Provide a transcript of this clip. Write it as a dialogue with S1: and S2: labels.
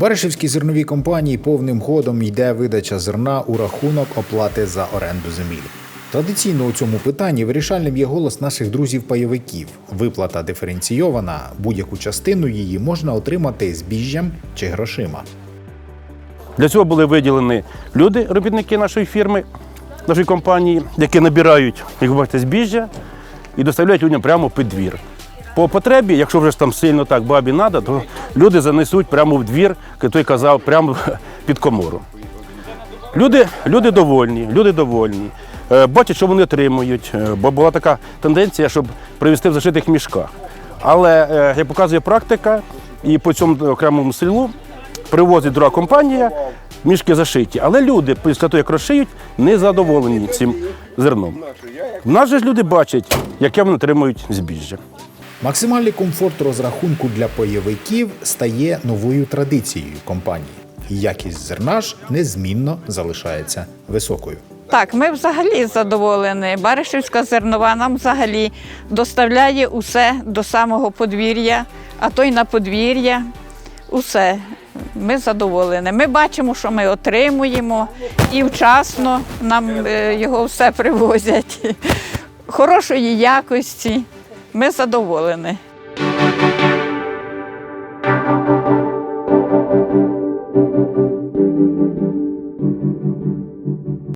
S1: Баришівській зерновій компанії повним ходом йде видача зерна у рахунок оплати за оренду землі. Традиційно у цьому питанні вирішальним є голос наших друзів-пайовиків. Виплата диференційована, будь-яку частину її можна отримати збіжжям чи грошима.
S2: Для цього були виділені люди, робітники нашої фірми, нашої компанії, які набирають, як бачите, збіжжя і доставляють людям прямо під двір. По потребі, якщо вже ж там сильно так бабі треба, то люди занесуть прямо в двір, як той казав, прямо під комору. Люди, люди довольні, люди довольні. Е, Бачать, що вони отримують, е, бо була така тенденція, щоб привезти в зашитих мішках. Але, е, як показує практика, і по цьому окремому селу привозить друга компанія, мішки зашиті. Але люди, після того, як розшиють, не задоволені цим зерном. В нас же ж люди бачать, яке вони отримують збіжжя.
S1: Максимальний комфорт розрахунку для пайовиків стає новою традицією компанії. Якість зерна ж незмінно залишається високою.
S3: Так, ми взагалі задоволені. Баришівська зернова нам взагалі доставляє усе до самого подвір'я, а то й на подвір'я. Усе. Ми задоволені. Ми бачимо, що ми отримуємо, і вчасно нам е, його все привозять. Хорошої якості. Ми задоволені.